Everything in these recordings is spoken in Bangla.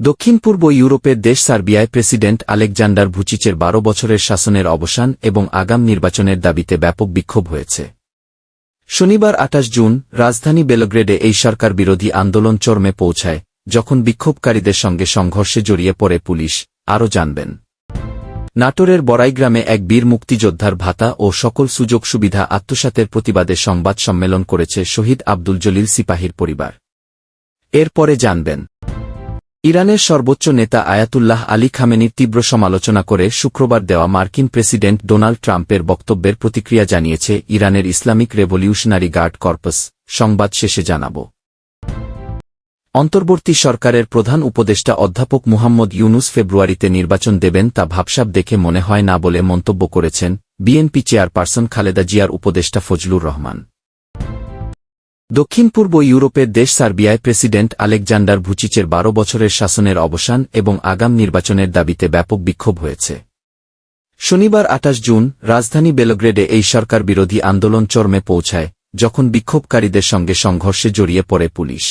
দক্ষিণ পূর্ব ইউরোপের দেশ সার্বিয়ায় প্রেসিডেন্ট আলেকজান্ডার ভুচিচের বারো বছরের শাসনের অবসান এবং আগাম নির্বাচনের দাবিতে ব্যাপক বিক্ষোভ হয়েছে। শনিবার আঠাশ জুন, রাজধানী বেলগ্রেডে এই সরকার বিরোধী আন্দোলন চরমে পৌঁছায়, যখন বিক্ষোভকারীদের সঙ্গে সংঘর্ষে জড়িয়ে পড়ে পুলিশ, আরও জানবেন। নাটোরের বড়াইগ্রামে এক বীর মুক্তিযোদ্ধার ভাতা ও সকল সুযোগ সুবিধা আত্মসাতের প্রতিবাদে সংবাদ সম্মেলন করেছে শহীদ আব্দুল জলিল সিপাহীর পরিবার। এরপরে জানবেন ইরানের সর্বোচ্চ নেতা আয়াতুল্লাহ আলী খামেনির তীব্র সমালোচনা করে শুক্রবার দেওয়া মার্কিন প্রেসিডেন্ট ডোনাল্ড ট্রাম্পের বক্তব্যের প্রতিক্রিয়া জানিয়েছে ইরানের ইসলামিক রেভলিউশনারি গার্ড কর্পাস, সংবাদ শেষে জানাব। অন্তর্বর্তী সরকারের প্রধান উপদেষ্টা অধ্যাপক মুহাম্মদ ইউনুস ফেব্রুয়ারিতে নির্বাচন দেবেন তা ভাবসাব দেখে মনে হয় না বলে মন্তব্য করেছেন বিএনপি চেয়ারপারসন খালেদা জিয়ার উপদেষ্টা ফজলুর রহমান। দক্ষিণ পূর্ব ইউরোপের দেশ সার্বিয়ায় প্রেসিডেন্ট আলেকজান্ডার ভুচিচের বারো বছরের শাসনের অবসান এবং আগাম নির্বাচনের দাবিতে ব্যাপক বিক্ষোভ হয়েছে। শনিবার আঠাশ জুন, রাজধানী বেলগ্রেডে এই সরকার বিরোধী আন্দোলন চরমে পৌঁছায়, যখন বিক্ষোভকারীদের সঙ্গে সংঘর্ষে জড়িয়ে পড়ে পুলিশ।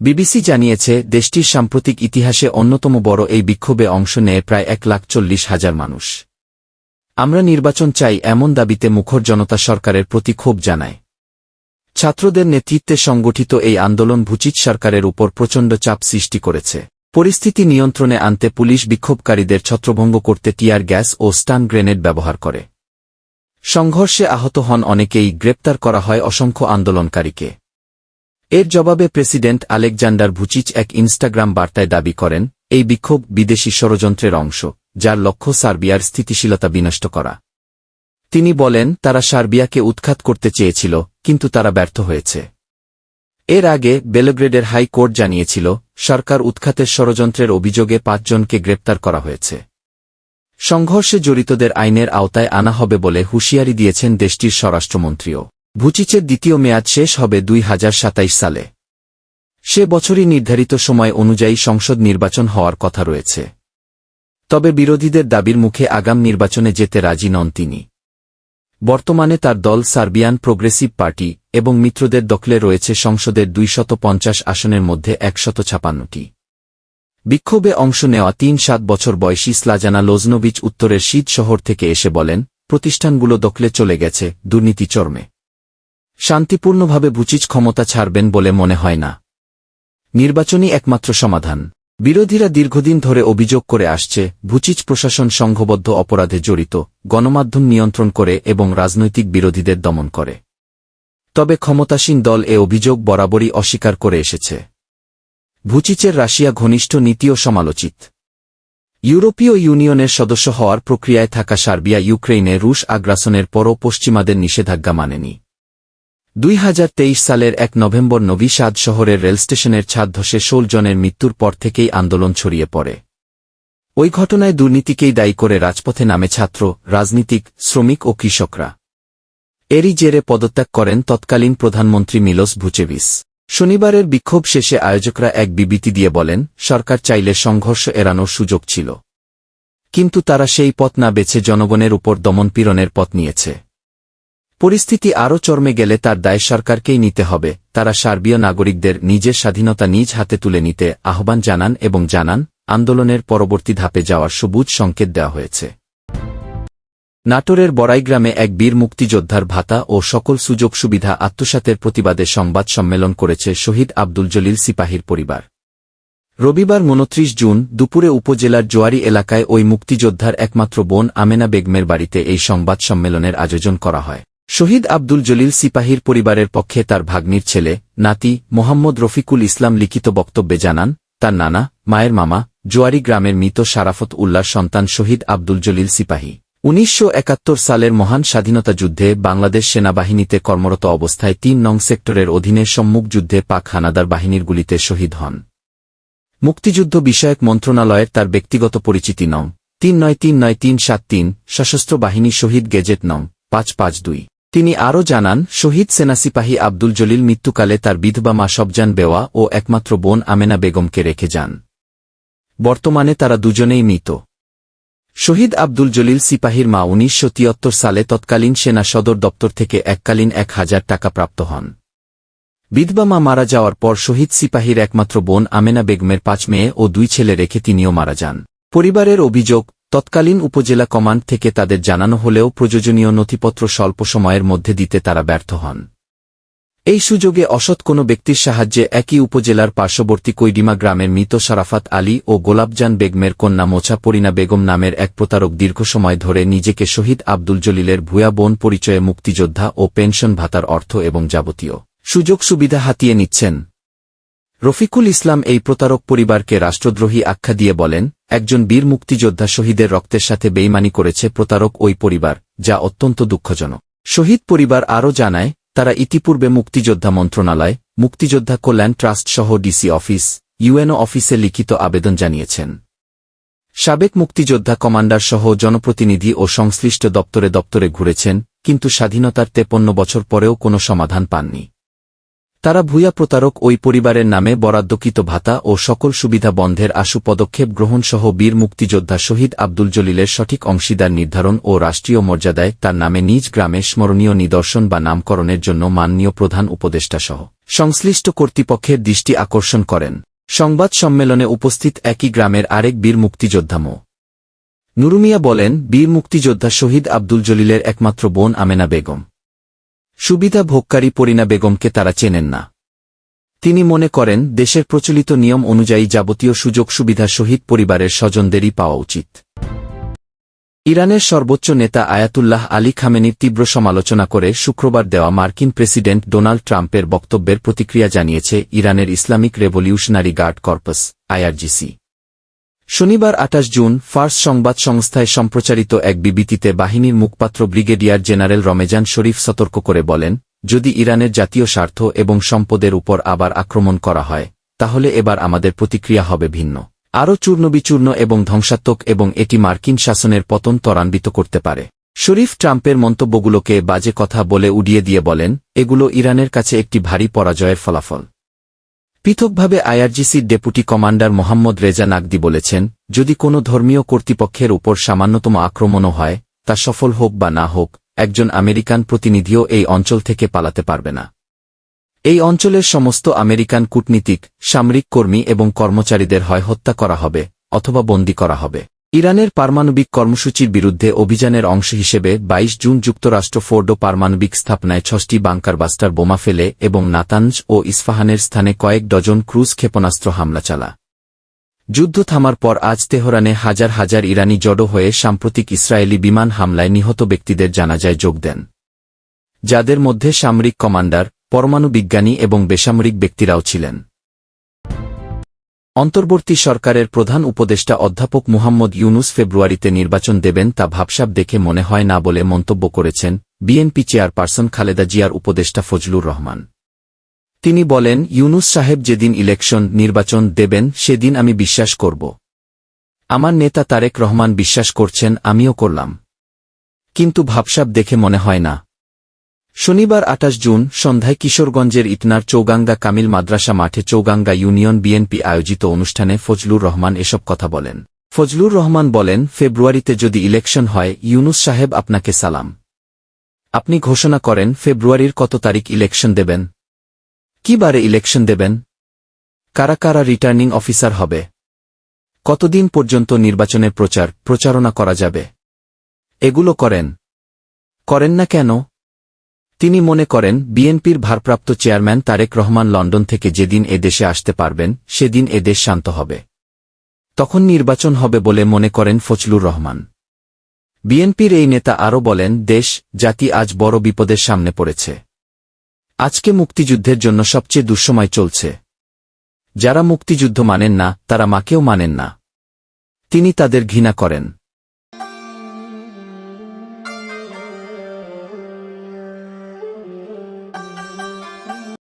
বিবিসি জানিয়েছে, দেশটির সাম্প্রতিক ইতিহাসে অন্যতম বড় এই বিক্ষোভে অংশ নেয় প্রায় এক লাখ চল্লিশ হাজার মানুষ। আমরা নির্বাচন চাই এমন দাবিতে মুখর জনতা সরকারের প্রতি ক্ষোভ জানায়। ছাত্রদের নেতৃত্বে সংগঠিত এই আন্দোলন ভুচিত সরকারের উপর প্রচণ্ড চাপ সৃষ্টি করেছে। পরিস্থিতি নিয়ন্ত্রণে আনতে পুলিশ বিক্ষোভকারীদের ছত্রভঙ্গ করতে টিয়ার গ্যাস ও স্টান গ্রেনেড ব্যবহার করে। সংঘর্ষে আহত হন অনেকেই, গ্রেপ্তার করা হয় অসংখ্য আন্দোলনকারীকে। এর জবাবে প্রেসিডেন্ট আলেকজান্ডার ভুচিচ এক ইনস্টাগ্রাম বার্তায় দাবি করেন, এই বিক্ষোভ বিদেশি ষড়যন্ত্রের অংশ, যার লক্ষ্য সার্বিয়ার স্থিতিশীলতা বিনষ্ট করা। তিনি বলেন, তারা সার্বিয়াকে উৎখাত করতে চেয়েছিল, কিন্তু তারা ব্যর্থ হয়েছে। এর আগে বেলগ্রেডের হাইকোর্ট জানিয়েছিল, সরকার উৎখাতের ষড়যন্ত্রের অভিযোগে পাঁচজনকে গ্রেপ্তার করা হয়েছে। সংঘর্ষে জড়িতদের আইনের আওতায় আনা হবে বলে হুঁশিয়ারি দিয়েছেন দেশটির স্বরাষ্ট্রমন্ত্রীও। ভুচিচের দ্বিতীয় মেয়াদ শেষ হবে দুই সালে। সে বছরই নির্ধারিত সময় অনুযায়ী সংসদ নির্বাচন হওয়ার কথা রয়েছে। তবে বিরোধীদের দাবির মুখে আগাম নির্বাচনে যেতে রাজি নন তিনি। বর্তমানে তার দল সার্বিয়ান প্রোগ্রেসিভ পার্টি এবং মিত্রদের দখলে রয়েছে সংসদের দুইশত পঞ্চাশ আসনের মধ্যে একশত ছাপান্নটি বিক্ষোভে অংশ নেওয়া তিন সাত বছর বয়সী স্লাজানা লোজনোভিচ উত্তরের শীত শহর থেকে এসে বলেন, প্রতিষ্ঠানগুলো দখলে চলে গেছে, দুর্নীতি চর্মে। শান্তিপূর্ণভাবে বুচিচ ক্ষমতা ছাড়বেন বলে মনে হয় না। নির্বাচনই একমাত্র সমাধান। বিরোধীরা দীর্ঘদিন ধরে অভিযোগ করে আসছে, ভুচিচ প্রশাসন সংঘবদ্ধ অপরাধে জড়িত, গণমাধ্যম নিয়ন্ত্রণ করে এবং রাজনৈতিক বিরোধীদের দমন করে। তবে ক্ষমতাসীন দল এ অভিযোগ বরাবরই অস্বীকার করে এসেছে। ভুচিচের রাশিয়া ঘনিষ্ঠ নীতিও সমালোচিত। ইউরোপীয় ইউনিয়নের সদস্য হওয়ার প্রক্রিয়ায় থাকা সার্বিয়া ইউক্রেইনে রুশ আগ্রাসনের পরও পশ্চিমাদের নিষেধাজ্ঞা মানেনি। দুই হাজার তেইশ সালের এক নভেম্বর নভি সাদ শহরের রেলস্টেশনের ছাদ ধসে ষোল জনের মৃত্যুর পর থেকেই আন্দোলন ছড়িয়ে পড়ে। ওই ঘটনায় দুর্নীতিকেই দায়ী করে রাজপথে নামে ছাত্র, রাজনীতিক, শ্রমিক ও কৃষকরা। এরই জেরে পদত্যাগ করেন তৎকালীন প্রধানমন্ত্রী মিলোস ভুচেভিস। শনিবারের বিক্ষোভ শেষে আয়োজকরা এক বিবৃতি দিয়ে বলেন, সরকার চাইলে সংঘর্ষ এড়ানোর সুযোগ ছিল। কিন্তু তারা সেই পথ না বেছে জনগণের উপর দমনপীড়নের পথ নিয়েছে। পরিস্থিতি আরও চর্মে গেলে তার দায় সরকারকেই নিতে হবে। তারা সার্বীয় নাগরিকদের নিজের স্বাধীনতা নিজ হাতে তুলে নিতে আহ্বান জানান এবং জানান, আন্দোলনের পরবর্তী ধাপে যাওয়ার সবুজ সংকেত দেওয়া হয়েছে। নাটোরের বড়াইগ্রামে এক বীর মুক্তিযোদ্ধার ভাতা ও সকল সুযোগ সুবিধা আত্মসাতের প্রতিবাদে সংবাদ সম্মেলন করেছে শহীদ আব্দুল জলিল সিপাহীর পরিবার। রবিবার উনত্রিশ জুন দুপুরে উপজেলার জোয়ারি এলাকায় ওই মুক্তিযোদ্ধার একমাত্র বোন আমেনা বেগমের বাড়িতে এই সংবাদ সম্মেলনের আয়োজন করা হয়। শহীদ আব্দুল জলিল সিপাহীর পরিবারের পক্ষে তার ভাগ্নির ছেলে, নাতি, মোহাম্মদ রফিকুল ইসলাম লিখিত বক্তব্যে জানান, তার নানা, মায়ের মামা, জোয়ারি গ্রামের মৃত সারাফত উল্লার সন্তান শহীদ আব্দুল জলিল সিপাহী। উনিশশো একাত্তর সালের মহান স্বাধীনতা যুদ্ধে বাংলাদেশ সেনাবাহিনীতে কর্মরত অবস্থায় তিন নং সেক্টরের অধীনে সম্মুখ যুদ্ধে পাক হানাদার বাহিনীর গুলিতে শহীদ হন। মুক্তিযুদ্ধ বিষয়ক মন্ত্রণালয়ের তার ব্যক্তিগত পরিচিতি নং তিন নয় তিন নয় তিন সাত তিন, সশস্ত্র বাহিনী শহীদ গেজেট নং পাঁচ পাঁচ দুই। তিনি আরও জানান, শহীদ সেনাসিপাহী আব্দুল জলিল মৃত্যুকালে তার বিধবা মা সবজান বেওয়া ও একমাত্র বোন আমেনা বেগমকে রেখে যান। বর্তমানে তারা দুজনেই মৃত। শহীদ আব্দুল জলিল সিপাহীর মা উনিশশো তিয়াত্তর সালে তৎকালীন সেনা সদর দপ্তর থেকে এককালীন এক হাজার টাকা প্রাপ্ত হন। বিধবা মা মারা যাওয়ার পর শহীদ সিপাহীর একমাত্র বোন আমেনা বেগমের পাঁচ মেয়ে ও দুই ছেলে রেখে তিনিও মারা যান। পরিবারের অভিযোগ তৎকালীন উপজেলা কমান্ড থেকে তাদের জানানো হলেও প্রয়োজনীয় নথিপত্র স্বল্প সময়ের মধ্যে দিতে তারা ব্যর্থ হন। এই সুযোগে অসৎ কোনো ব্যক্তির সাহায্যে একই উপজেলার পার্শ্ববর্তী কৈডিমা গ্রামের মৃত সারাফাত আলী ও গোলাপজান বেগমের কন্যা মোছা পরিনা বেগম নামের এক প্রতারক দীর্ঘ সময় ধরে নিজেকে শহীদ আব্দুল জলিলের ভূয়া বোন পরিচয়ে মুক্তিযোদ্ধা ও পেনশন ভাতার অর্থ এবং যাবতীয় সুযোগ সুবিধা হাতিয়ে নিচ্ছেন। রফিকুল ইসলাম এই প্রতারক পরিবারকে রাষ্ট্রদ্রোহী আখ্যা দিয়ে বলেন, একজন বীর মুক্তিযোদ্ধা শহীদের রক্তের সাথে বেইমানি করেছে প্রতারক ওই পরিবার, যা অত্যন্ত দুঃখজনক। শহীদ পরিবার আরও জানায়, তারা ইতিপূর্বে মুক্তিযোদ্ধা মন্ত্রণালয়, মুক্তিযোদ্ধা কল্যাণ ট্রাস্ট সহ ডিসি অফিস, ইউএনও অফিসে লিখিত আবেদন জানিয়েছেন। সাবেক মুক্তিযোদ্ধা কমান্ডার সহ জনপ্রতিনিধি ও সংশ্লিষ্ট দপ্তরে দপ্তরে ঘুরেছেন, কিন্তু স্বাধীনতার তেপন্ন বছর পরেও কোনো সমাধান পাননি। তারা ভূয়া প্রতারক ওই পরিবারের নামে বরাদ্দকৃত ভাতা ও সকল সুবিধা বন্ধের আশু পদক্ষেপ গ্রহণসহ বীর মুক্তিযোদ্ধা শহীদ আব্দুল জলিলের সঠিক অংশীদার নির্ধারণ ও রাষ্ট্রীয় মর্যাদায় তার নামে নিজ গ্রামে স্মরণীয় নিদর্শন বা নামকরণের জন্য মাননীয় প্রধান উপদেষ্টাসহ সংশ্লিষ্ট কর্তৃপক্ষের দৃষ্টি আকর্ষণ করেন। সংবাদ সম্মেলনে উপস্থিত একই গ্রামের আরেক বীর মুক্তিযোদ্ধা মো. নুরুমিয়া বলেন, বীর মুক্তিযোদ্ধা শহীদ আব্দুল জলিলের একমাত্র বোন আমেনা বেগম। সুবিধা ভোগকারী পরিণা বেগমকে তারা চেনেন না। তিনি মনে করেন, দেশের প্রচলিত নিয়ম অনুযায়ী যাবতীয় সুযোগ সুবিধা শহীদ পরিবারের স্বজনদেরই পাওয়া উচিত। ইরানের সর্বোচ্চ নেতা আয়াতুল্লাহ আলী খামেনির তীব্র সমালোচনা করে শুক্রবার দেওয়া মার্কিন প্রেসিডেন্ট ডোনাল্ড ট্রাম্পের বক্তব্যের প্রতিক্রিয়া জানিয়েছে ইরানের Islamic Revolutionary Guard Corps, IRGC. শনিবার আটাশ জুন ফার্স সংবাদ সংস্থায় সম্প্রচারিত এক বিবৃতিতে বাহিনীর মুখপাত্র ব্রিগেডিয়ার জেনারেল রমেজান শরীফ সতর্ক করে বলেন, যদি ইরানের জাতীয় স্বার্থ এবং সম্পদের উপর আবার আক্রমণ করা হয়, তাহলে এবার আমাদের প্রতিক্রিয়া হবে ভিন্ন। আরও চূর্ণবিচূর্ণ এবং ধ্বংসাত্মক এবং এটি মার্কিন শাসনের পতন ত্বরান্বিত করতে পারে। শরীফ ট্রাম্পের মন্তব্যগুলোকে বাজে কথা বলে উড়িয়ে দিয়ে বলেন, এগুলো ইরানের কাছে একটি ভারী পরাজয়ের ফলাফল। পৃথকভাবে আইআরজিসির deputy commander Mohammad Reza Naqdi বলেছেন, যদি কোনো ধর্মীয় কর্তৃপক্ষের উপর সামান্যতম আক্রমণও হয়, তা সফল হোক বা না হোক, একজন আমেরিকান প্রতিনিধিও এই অঞ্চল থেকে পালাতে পারবে না। এই অঞ্চলের সমস্ত আমেরিকান কূটনীতিক, সামরিক কর্মী এবং কর্মচারীদের হয় হত্যা করা হবে, অথবা বন্দী করা হবে। ইরানের পারমাণবিক কর্মসূচির বিরুদ্ধে অভিযানের অংশ হিসেবে ২২ জুন যুক্তরাষ্ট্র ফোর্ডো পারমাণবিক স্থাপনায় ছষ্টি বাংকার বাস্টার বোমা ফেলে এবং নাতানজ ও ইস্ফাহানের স্থানে কয়েক ডজন ক্রুজ ক্ষেপণাস্ত্র হামলা চালা। যুদ্ধ থামার পর আজ তেহরানে হাজার হাজার ইরানি জড়ো হয়ে সাম্প্রতিক ইসরায়েলি বিমান হামলায় নিহত ব্যক্তিদের জানাজায় যোগ দেন। যাদের মধ্যে সামরিক কমান্ডার, পরমাণু বিজ্ঞানী এবং বেসামরিক ব্যক্তিরাও ছিলেন। অন্তর্বর্তী সরকারের প্রধান উপদেষ্টা অধ্যাপক মুহাম্মদ ইউনুস ফেব্রুয়ারিতে নির্বাচন দেবেন তা ভাবসাব দেখে মনে হয় না বলে মন্তব্য করেছেন বিএনপি চেয়ারপারসন খালেদা জিয়ার উপদেষ্টা ফজলুর রহমান। তিনি বলেন, ইউনুস সাহেব যেদিন ইলেকশন নির্বাচন দেবেন সেদিন আমি বিশ্বাস করব। আমার নেতা তারেক রহমান বিশ্বাস করছেন, আমিও করলাম। কিন্তু ভাবসাব দেখে মনে হয় না। শনিবার আটাশ জুন সন্ধ্যায় কিশোরগঞ্জের ইটনার চৌগাঙ্গা কামিল মাদ্রাসা মাঠে চৌগাঙ্গা ইউনিয়ন বিএনপি আয়োজিত অনুষ্ঠানে ফজলুর রহমান এসব কথা বলেন। ফজলুর রহমান বলেন, ফেব্রুয়ারিতে যদি ইলেকশন হয়, ইউনুস সাহেব আপনাকে সালাম। আপনি ঘোষণা করেন, ফেব্রুয়ারির কত তারিখ ইলেকশন দেবেন? কি বারে ইলেকশন দেবেন? কারা কারা রিটার্নিং অফিসার হবে? কতদিন পর্যন্ত নির্বাচনের প্রচার, প্রচারণা করা যাবে? এগুলো করেন। করেন না কেন? তিনি মনে করেন, বিএনপির ভারপ্রাপ্ত চেয়ারম্যান তারেক রহমান লন্ডন থেকে যেদিন এ দেশে আসতে পারবেন, সেদিন এ দেশ শান্ত হবে। তখন নির্বাচন হবে বলে মনে করেন ফজলুর রহমান। বিএনপির এই নেতা আরও বলেন, দেশ, জাতি আজ বড় বিপদের সামনে পড়েছে। আজকে মুক্তিযুদ্ধের জন্য সবচেয়ে দুঃসময় চলছে। যারা মুক্তিযুদ্ধ মানেন না, তারা মাকেও মানেন না। তিনি তাদের ঘৃণা করেন।